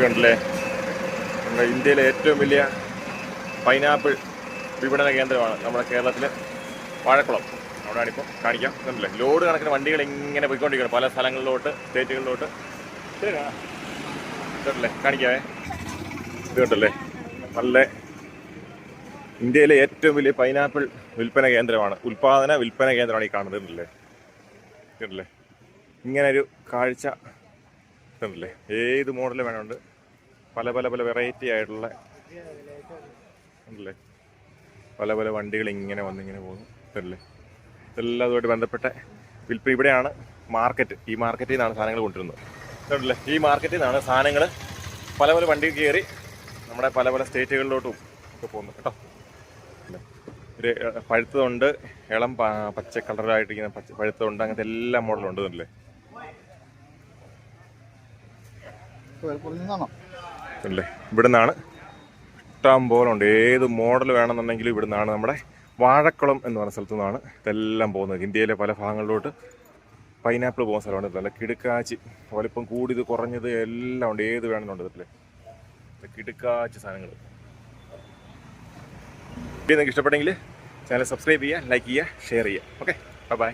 കണ്ടില്ലേ? നമ്മുടെ ഇന്ത്യയിലെ ഏറ്റവും വലിയ പൈനാപ്പിൾ വിപണന കേന്ദ്രമാണ് നമ്മുടെ കേരളത്തിലെ വാഴക്കുളം. അവിടെയാണ് ഇപ്പോൾ കാണിക്കാം. കണ്ടില്ലേ? ലോഡ് കണക്കിന് വണ്ടികൾ ഇങ്ങനെ പോയിക്കൊണ്ടിരിക്കണം പല സ്ഥലങ്ങളിലോട്ട് സ്റ്റേറ്റുകളിലോട്ട്. ഇത് കണ്ടില്ലേ? കാണിക്കാവേ. ഇത് കണ്ടല്ലേ? നല്ല ഇന്ത്യയിലെ ഏറ്റവും വലിയ പൈനാപ്പിൾ വിൽപ്പന കേന്ദ്രമാണ് ഉൽപാദന വിൽപ്പന കേന്ദ്രമാണ് ഈ കാണുന്നത് കണ്ടില്ലേ? കണ്ടില്ലേ? ഇങ്ങനെ ഒരു കാഴ്ച കണ്ടില്ലേ? ഏത് മോഡൽ വേണമുണ്ട് പല പല പല വെറൈറ്റി ആയിട്ടുള്ള കണ്ടില്ലേ? പല പല വണ്ടികൾ ഇങ്ങനെ വന്നിങ്ങനെ പോകുന്നു ഇതല്ലേ ഇതെല്ലാം ബന്ധപ്പെട്ട വിൽപ്പന. ഇവിടെയാണ് മാർക്കറ്റ് ഈ മാർക്കറ്റിൽ നിന്നാണ് സാധനങ്ങൾ കൊണ്ടുവരുന്നത്. കേട്ടില്ലേ ഈ മാർക്കറ്റിൽ നിന്നാണ് സാധനങ്ങൾ പല പല വണ്ടികൾ കയറി നമ്മുടെ പല പല സ്റ്റേറ്റുകളിലോട്ടും ഒക്കെ പോകുന്നത്. കേട്ടോ? ഒരു പഴുത്തതുണ്ട് ഇളം പച്ച കളറായിട്ടിരിക്കുന്ന പച്ച പഴുത്തതുണ്ട് അങ്ങനത്തെ എല്ലാ മോഡലും ഉണ്ട് നിന്നാണോ അല്ലേ ഇവിടെ നിന്നാണ് ഇഷ്ടം പോലെ ഉണ്ട്. ഏത് മോഡൽ വേണമെന്നുണ്ടെങ്കിലും ഇവിടെ നിന്നാണ് നമ്മുടെ വാഴക്കുളം എന്ന് പറഞ്ഞ സ്ഥലത്തു നിന്നാണ് ഇതെല്ലാം പോകുന്നത്. ഇന്ത്യയിലെ പല ഭാഗങ്ങളിലോട്ട് പൈനാപ്പിൾ പോകുന്ന സ്ഥലമുണ്ട് നല്ല കിടുക്കാച്ചി വലിപ്പം കൂടിയത് കുറഞ്ഞത് എല്ലാം ഉണ്ട്. ഏത് വേണമെന്നുണ്ട് ഇതില്ലേ കിടുക്കാച്ചി സാധനങ്ങൾ വീഡിയോ നിങ്ങൾക്ക് ഇഷ്ടപ്പെട്ടെങ്കിൽ ചാനൽ സബ്സ്ക്രൈബ് ചെയ്യുക ലൈക്ക് ചെയ്യുക ഷെയർ ചെയ്യുക. Okay bye